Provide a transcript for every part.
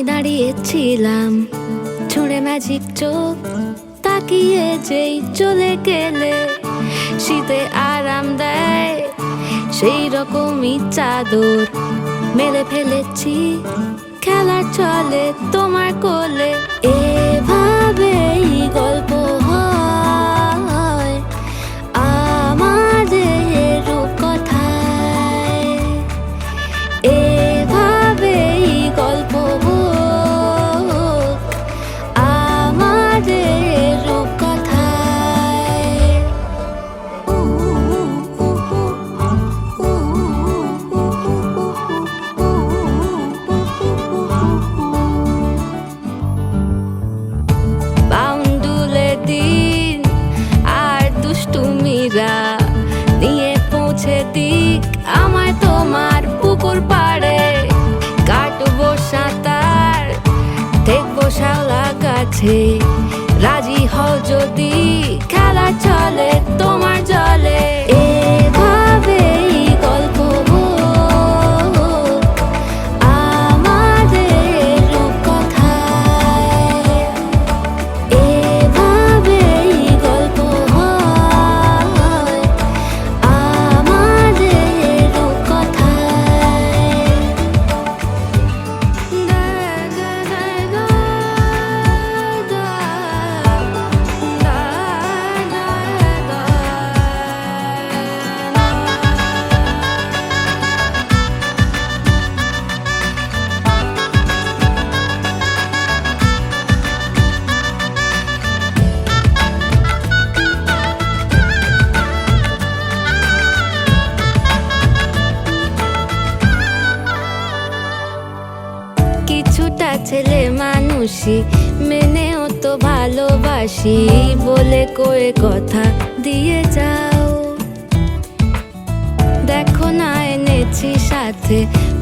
ছিলাম ছুঁড়ে ম্যাজিক চোখ তাকিয়ে যেই চলে গেলে, শীতে আরাম দেয় সেই রকমই চাদর মেলে ফেলেছি, খেলার চলে তোমার দেখব কাছে। রাজি হও যদি খেলা চলে তোমার জলে। ছেলে মানুষই, মেনেও তো ভালোবাসি বলে কয়ে কথা দিয়ে যাও। দেখো না এনেছি সাথে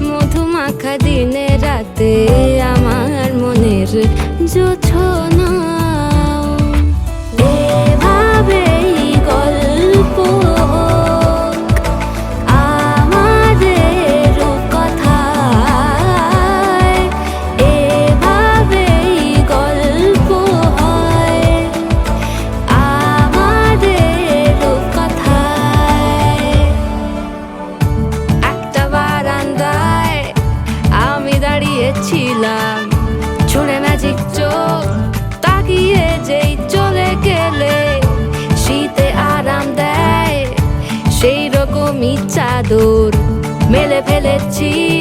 মধু মাখা দিনে রাতে, আমার মনের জোছনা। চাদর মেলে ফেলেছি।